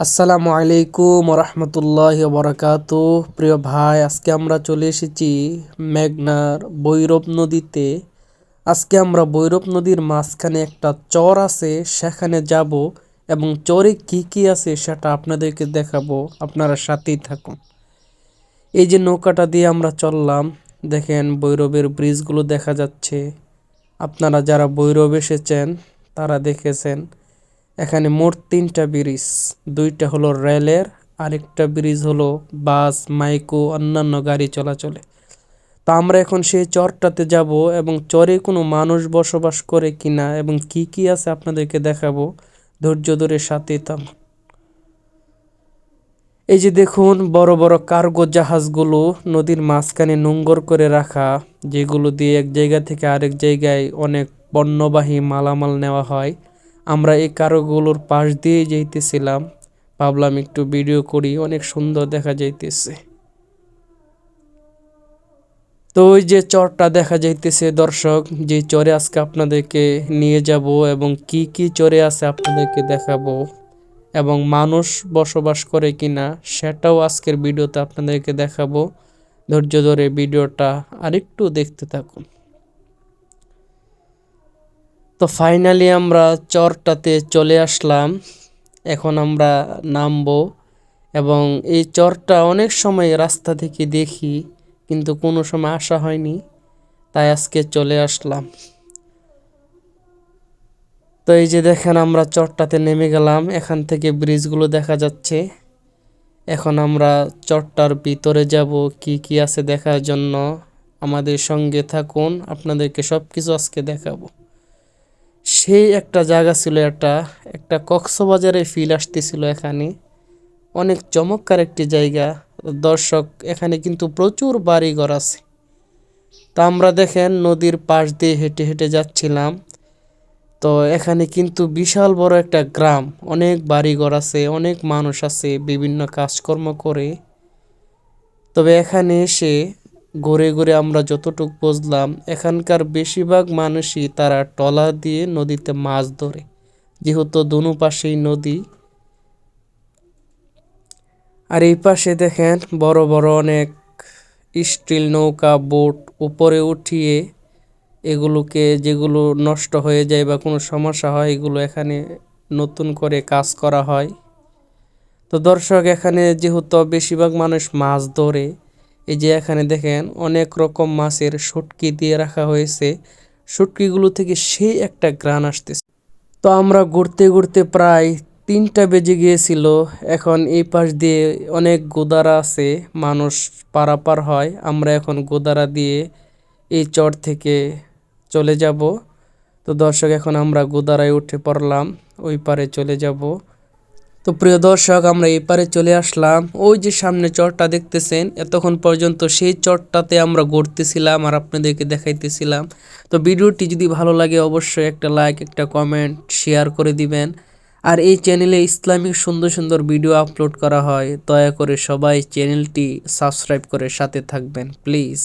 আসসালামু আলাইকুম রহমতুল্লাহ বরাকাত প্রিয় ভাই, আজকে আমরা চলে এসেছি মেঘনার বৈরব নদীতে। আজকে আমরা বৈরব নদীর মাঝখানে একটা চর আছে, সেখানে যাব এবং চরে কি কি আছে সেটা আপনাদেরকে দেখাবো। আপনারা সাথেই থাকুন। এই যে নৌকাটা দিয়ে আমরা চললাম, দেখেন বৈরবের ব্রিজগুলো দেখা যাচ্ছে। আপনারা যারা বৈরব এসেছেন, তারা দেখেছেন। এখানে মোট তিনটা ব্রিজ, দুইটা হলো রেলের, আরেকটা ব্রিজ হলো বাস, মাইকো অন্যান্য গাড়ি চলাচলে। তো আমরা এখন সেই চরটাতে যাব এবং চরে কোনো মানুষ বসবাস করে কিনা এবং কি কি আছে আপনাদেরকে দেখাবো। ধৈর্য ধরে সাথে তাম এই যে দেখুন, বড় বড় কার্গো জাহাজগুলো নদীর মাঝখানে নোঙ্গর করে রাখা, যেগুলো দিয়ে এক জায়গা থেকে আরেক জায়গায় অনেক পণ্যবাহী মালামাল নেওয়া হয়। আমরা এই কারোগুলোর পাশ দিয়ে যাইতেছিলাম। ভাবলাম একটু ভিডিও করি, অনেক সুন্দর দেখা যাইতেছে। তো ওই যে চরটা দেখা যাইতেছে দর্শক, যে চরে আজকে আপনাদেরকে নিয়ে যাব এবং কি কি চরে আছে আপনাদেরকে দেখাবো এবং মানুষ বসবাস করে কিনা, সেটাও আজকের ভিডিওতে আপনাদেরকে দেখাবো। ধৈর্য ধরে ভিডিওটা আরেকটু দেখতে থাকুন। তো ফাইনালি আমরা চরটাতে চলে আসলাম। এখন আমরা নামবো এবং এই চরটা অনেক সময় রাস্তা থেকে দেখি, কিন্তু কোনো সময় আসা হয়নি, তাই আজকে চলে আসলাম। তো এই যে দেখেন আমরা চরটাতে নেমে গেলাম, এখান থেকে ব্রিজগুলো দেখা যাচ্ছে। এখন আমরা চরটার ভিতরে যাব, কি কি আছে দেখার জন্য। আমাদের সঙ্গে থাকুন, আপনাদেরকে সব কিছু আজকে দেখাবো। সেই একটা জায়গা ছিল একটা একটা কক্সবাজারে ফিল আসতেছিল এখানে। অনেক চমৎকার একটি জায়গা। দর্শক, এখানে কিন্তু প্রচুর বাড়িঘর আছে। তা আমরা দেখেন নদীর পাশ দিয়ে হেঁটে হেঁটে যাচ্ছিলাম। তো এখানে কিন্তু বিশাল বড় একটা গ্রাম। অনেক বাড়িঘর আছে, অনেক মানুষ আছে, বিভিন্ন কাজকর্ম করে। তবে এখানে এসে ঘুরে ঘুরে আমরা যতটুক বুঝলাম, এখানকার বেশিরভাগ মানুষই তারা টলা দিয়ে নদীতে মাছ ধরে। যেহেতু দোনো পাশেই নদী। আর এই পাশে দেখেন বড় বড় অনেক স্টিল নৌকা, বোট উপরে উঠিয়ে এগুলোকে যেগুলো নষ্ট হয়ে যায় বা কোনো সমস্যা হয়, এগুলো এখানে নতুন করে কাজ করা হয়। তো দর্শক, এখানে যেহেতু বেশিরভাগ মানুষ মাছ ধরে এই যে এখানে দেখেন অনেক রকম মাছের শুটকি দিয়ে রাখা হয়েছে। শুটকিগুলো থেকে সেই একটা গ্রান আসতেছে। তো আমরা ঘুরতে ঘুরতে প্রায় তিনটা বেজে গিয়েছিল। এখন এই পাশ দিয়ে অনেক গোদারা আছে, মানুষ পারাপার হয়। আমরা এখন গোদারা দিয়ে এই চর থেকে চলে যাব। তো দর্শক, এখন আমরা গোদারায় উঠে পড়লাম, ওই পারে চলে যাব। তো প্রিয় দর্শক, আমরা এপারে চলে আসলাম। ওই যে সামনে চরটা দেখতেছেন, এতক্ষণ পর্যন্ত সেই চরটাতে আমরা ঘুরতেছিলাম আর আপনাদেরকে দেখাইতেছিলাম। তো ভিডিওটি যদি ভালো লাগে, অবশ্যই একটা লাইক একটা কমেন্ট শেয়ার করে দিবেন। আর এই চ্যানেলে ইসলামিক সুন্দর সুন্দর ভিডিও আপলোড করা হয়। দয়া করে সবাই চ্যানেলটি সাবস্ক্রাইব করে সাথে থাকবেন প্লিজ